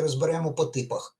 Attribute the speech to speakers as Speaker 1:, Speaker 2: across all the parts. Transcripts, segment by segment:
Speaker 1: розберемо по типах.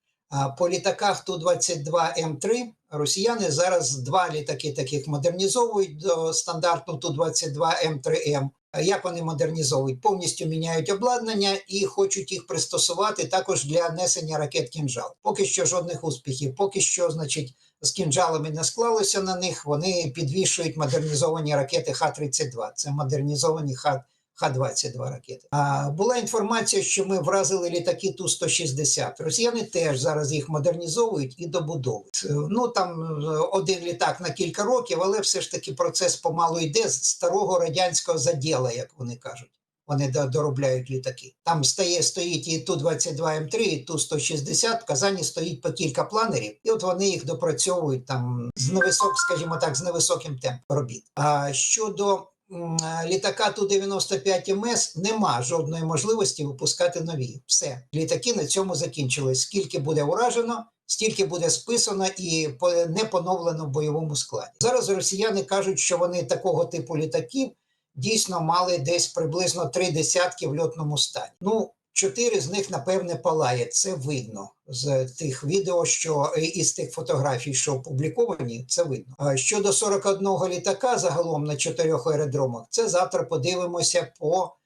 Speaker 1: По літаках Ту-22М3 росіяни зараз два літаки таких модернізовують до стандарту Ту-22М3М. А Як вони модернізовують? Повністю міняють обладнання і хочуть їх пристосувати також для несення ракет кінжал. Поки що жодних успіхів. Поки що, значить, з кінжалами не склалося на них. Вони підвішують модернізовані ракети Х-32. Це модернізовані Х. Х-22 ракети. А була інформація, що ми вразили літаки Ту-160. Росіяни теж зараз їх модернізовують і добудовують. Е, Ну там е, один літак на кілька років, але все ж таки процес помалу йде з старого радянського заділа, як вони кажуть. Вони доробляють літаки. Там стає стоїть і Ту-22М3, і Ту-160. В Казані стоїть по кілька планерів, і от вони їх допрацьовують там з невисок, скажімо так, з невисоким темпом робіт. А щодо м, літака Ту-95 МС нема жодної можливості випускати нові. Все, літаки на цьому закінчились. Скільки буде уражено, стільки буде списано і не поновлено в бойовому складі. Зараз росіяни кажуть, що вони такого типу літаків дійсно мали десь приблизно три десятки в льотному стані. Ну, чотири з них, напевне, палає. Це видно з тих відео, що із тих фотографій, що опубліковані, це видно. Щодо 41 літака загалом на чотирьох аеродромах, це завтра подивимося по.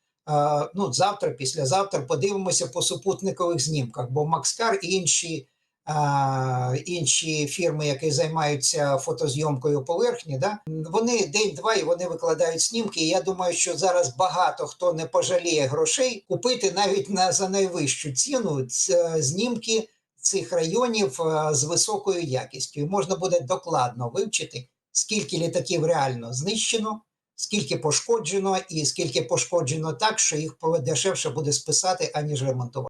Speaker 1: Ну, завтра, післязавтра подивимося по супутникових знімках, бо Макскар і інші, інші фірми, які займаються фотозйомкою поверхні, да, вони день-два і вони викладають знімки. І я думаю, що зараз багато хто не пожаліє грошей купити навіть на за найвищу ціну знімки цих районів е, з високою якістю. І можна буде докладно вивчити, скільки літаків реально знищено, скільки пошкоджено, і скільки пошкоджено так, що їх дешевше буде списати, аніж ремонтувати.